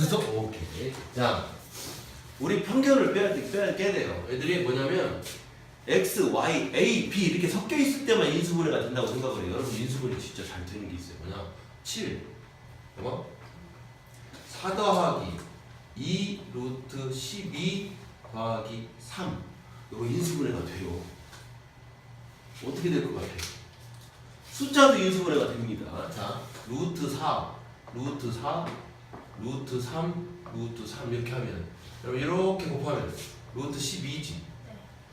됐어? 오케이. 자, 우리 편견을 빼야, 돼- 빼야, 돼요. 애들이 뭐냐면 X, Y, A, B 이렇게 섞여 있을 때만 인수분해가 된다고 생각을 해요. 여러분 인수분해 진짜 잘 되는 게 있어요. 뭐냐? 7. 뭐? 4 더하기 2 루트 12 더하기 3. 이거 인수분해가 돼요. 어떻게 될 것 같아요? 숫자도 인수분해가 됩니다. 자, 루트 4, 루트 4, 루트 3, 루트 3 이렇게 하면 여러분 이렇게 곱하면 루트 12지.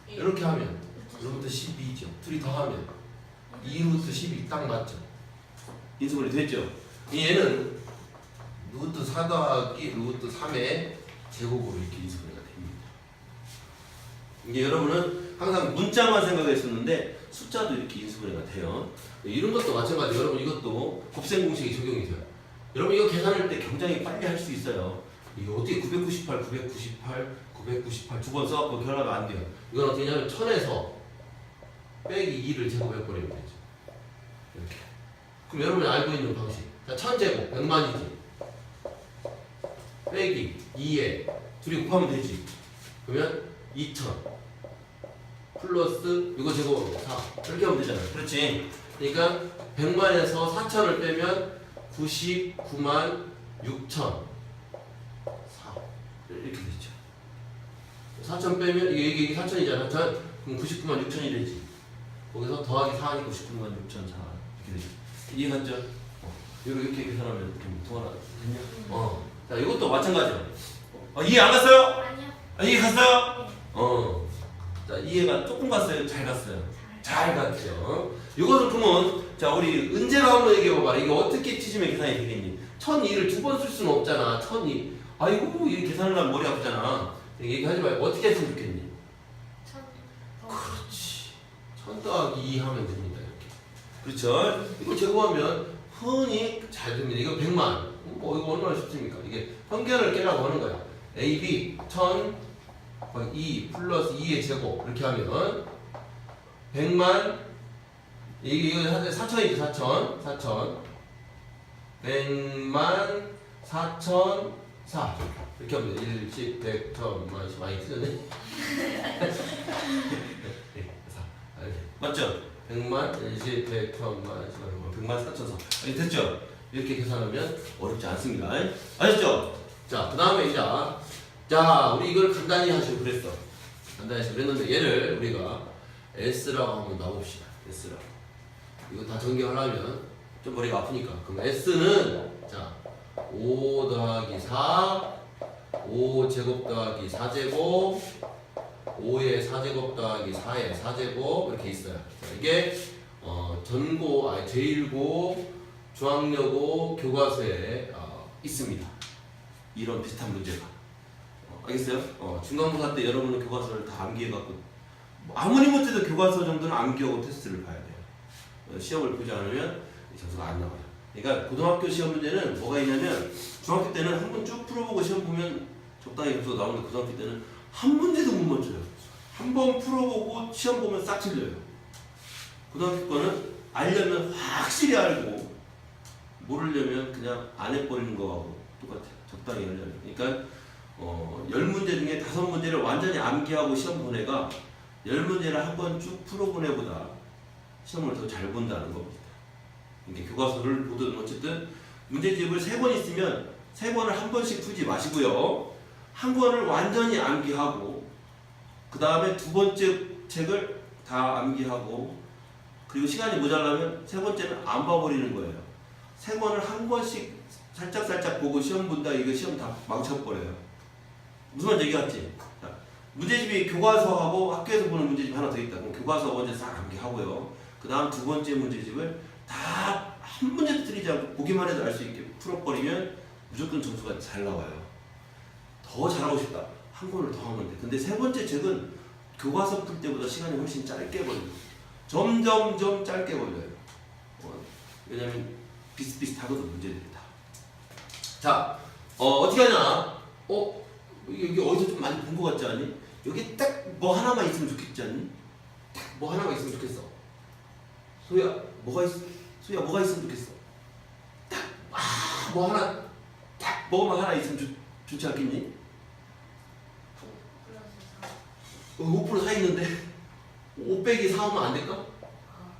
이렇게 하면 루트 12죠. 둘이 더하면 2루트 12 딱 맞죠? 인수분해 됐죠? 얘는 루트 4 더하기 루트 3의 제곱으로 이렇게 인수분해가 됩니다. 이게 여러분은 항상 문자만 생각했었는데 숫자도 이렇게 인수분해가 돼요. 이런 것도 마찬가지. 여러분 이것도 곱셈 공식이 적용이 돼요. 여러분 이거 계산할 때 굉장히 빨리 할 수 있어요. 이거 어떻게 998, 998, 998 두 번 써갖고 결합이 안 돼요. 이건 어떻게 하냐면 1000에서 빼기 2를 제곱해버리면 되죠. 이렇게. 그럼 여러분이 알고 있는 방식. 자, 1000제곱, 100만이지. 빼기 2에 둘이 곱하면 되지. 그러면 2000 플러스 이거 제곱하면 4 이렇게 하면 되잖아요. 그렇지. 그러니까 100만에서 4000을 빼면 99만 6천 4 이렇게 되죠. 4천 빼면 이게 이게 4천이잖아. 그럼 99만 6천이 되지. 거기서 더하기 4하니 99만 6천 4 이렇게 되죠. 이해갔죠? 어, 이렇게 계산하면 좀 통하나 됐냐? 어. 자, 이것도 마찬가지야. 어, 이해 안 갔어요? 아니요. 아, 이해 갔어요? 어. 자, 이해가 조금 갔어요? 잘 갔어요? 잘 갔죠. 이것을 그러면 자 우리 은재가 한번 얘기해봐봐. 이게 어떻게 치시면 계산이 되겠니? 1002를 두 번 쓸 수는 없잖아. 1002. 아이고 이 계산하려면 머리 아프잖아. 얘기하지 말고 어떻게 했으면 좋겠니? 천. 그렇지. 1000 더하기 2 하면 됩니다. 이렇게. 그렇죠. 이거 제곱하면 흔히 잘 됩니다. 이거 100만. 뭐 이거 얼마나 쉽습니까? 이게 편견을 깨라고 하는 거야. A, B 1000 2 플러스 2의 제곱 이렇게 하면 100만 이게 이거 4천이죠 4천 4천 100만 4천 4 이렇게 하면 돼. 1, 10, 100, 1000만 10 많이 틀렸네 네. 맞죠? 100만 1, 10, 100, 1000만 10만 100만 4천 4 아니 됐죠? 이렇게 계산하면 어렵지 않습니다 아셨죠? 자, 그 다음에 이제 자, 우리 이걸 간단히 하시고 그랬어. 간단히 하시고 그랬는데 얘를 우리가 S라고 한번 놔봅시다. S라고. 이거 다 전개하려면 좀 머리가 아프니까. 그럼 S는 자, 5 더하기 4, 5 제곱 더하기 4제곱, 5의 4제곱 더하기 4의 4제곱 이렇게 있어요. 자, 이게 어, 전고, 아니 제1고, 중앙여고 교과서에 어, 있습니다. 이런 비슷한 문제가. 어, 알겠어요? 어, 중간고사 때 여러분은 교과서를 다 암기해갖고 뭐 아무리 못해도 교과서 정도는 암기하고 테스트를 봐야 돼요. 어, 시험을 보지 않으면 이 점수가 안 나와요. 그러니까 고등학교 시험 문제는 뭐가 있냐면 중학교 때는 한 번 쭉 풀어보고 시험 보면 적당히 점수가 나오는데 고등학교 때는 한 문제도 못 맞춰요. 한 번 풀어보고 시험 보면 싹 틀려요. 고등학교 거는 알려면 확실히 알고 모르려면 그냥 안 해버리는 거하고 똑같아요. 적당히 하려면. 그러니까 어, 10문제 중에 5문제를 완전히 암기하고 시험 보내가 10문제를 한 번 쭉 풀어보내보다 시험을 더 잘 본다는 겁니다. 이게 교과서를 보든 어쨌든 문제집을 세 번 있으면 세 번을 한 번씩 풀지 마시고요. 한 권을 완전히 암기하고 그 다음에 두 번째 책을 다 암기하고 그리고 시간이 모자라면 세 번째는 안 봐버리는 거예요. 세 권을 한 권씩 살짝 살짝 보고 시험 본다 이거 시험 다 망쳐버려요. 무슨 말인지 얘기했지? 자, 문제집이 교과서하고 학교에서 보는 문제집 하나 더 있다. 그럼 교과서 먼저 싹 암기하고요. 그 다음 두 번째 문제집을 다 한 문제도 틀리지 않고 보기만 해도 알 수 있게 풀어버리면 무조건 점수가 잘 나와요. 더 잘하고 싶다. 한 권을 더 하면 돼. 근데 세 번째 책은 교과서 풀 때보다 시간이 훨씬 짧게 걸려요. 점점점 짧게 걸려요. 어, 왜냐면 비슷비슷하거든 문제들이 다. 자, 어, 어떻게 하냐? 어, 여기 어디서 좀 많이 본 것 같지 않니? 여기 딱 뭐 하나만 있으면 좋겠지 않니? 딱 뭐 하나만 있으면 좋겠어. 소야, 뭐가 있, 소야, 뭐가 있으면 좋겠어. 딱, 아, 뭐 하나, 딱 뭐가 하나 있으면 좋, 좋지 않겠니? 플러스 4. 어, 5%사 있는데 5 빼기 4 하면 안 될까? 아,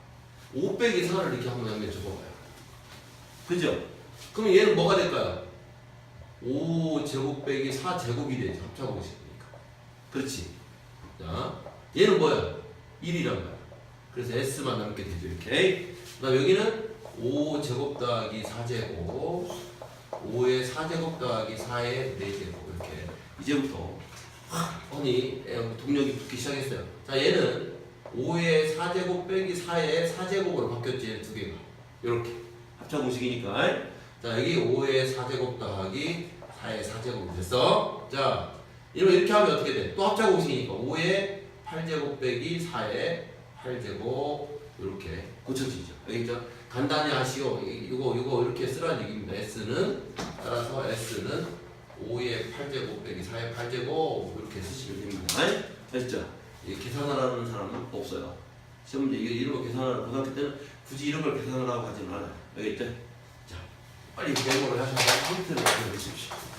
5 빼기 4를 이렇게 한번 양면 적어봐요. 그죠? 그럼 얘는 뭐가 될까요? 5 제곱 빼기 4 제곱이 되죠. 합차공식이니까. 그렇지. 자, 얘는 뭐야? 1이란 말이야. 그래서 S만 남게 되죠. 이렇게. 그 여기는 5 제곱 더하기 4제곱 5의 4제곱 더하기 4의 4제곱 이렇게 이제부터 아니 동력이 붙기 시작했어요. 자 얘는 5의 4제곱 빼기 4의 4제곱으로 바뀌었지 얘두 개가 이렇게 합차 공식이니까 자 여기 5의 4제곱 더하기 4의 4제곱 됐어? 자 이러면 이렇게 하면 어떻게 돼? 또 합차 공식이니까 5의 8제곱 빼기 4의 8제곱 이렇게 고쳐지죠. 알겠죠? 간단히. 이- 이거 이거 이렇게 쓰라는 얘기입니다. S는 따라서 S는 5의 8제곱 빼기 4의 8제곱 이렇게 쓰시면 됩니다. 됐죠? 이 계산하라는 사람은 없어요. 시험 문제 이런 거 계산하라 고등학교 때는 굳이 이런 걸 계산하라고 하지는 않아요. 알겠죠? 자, 빨리 메모를 하셔서 힌트를 보내주십시오.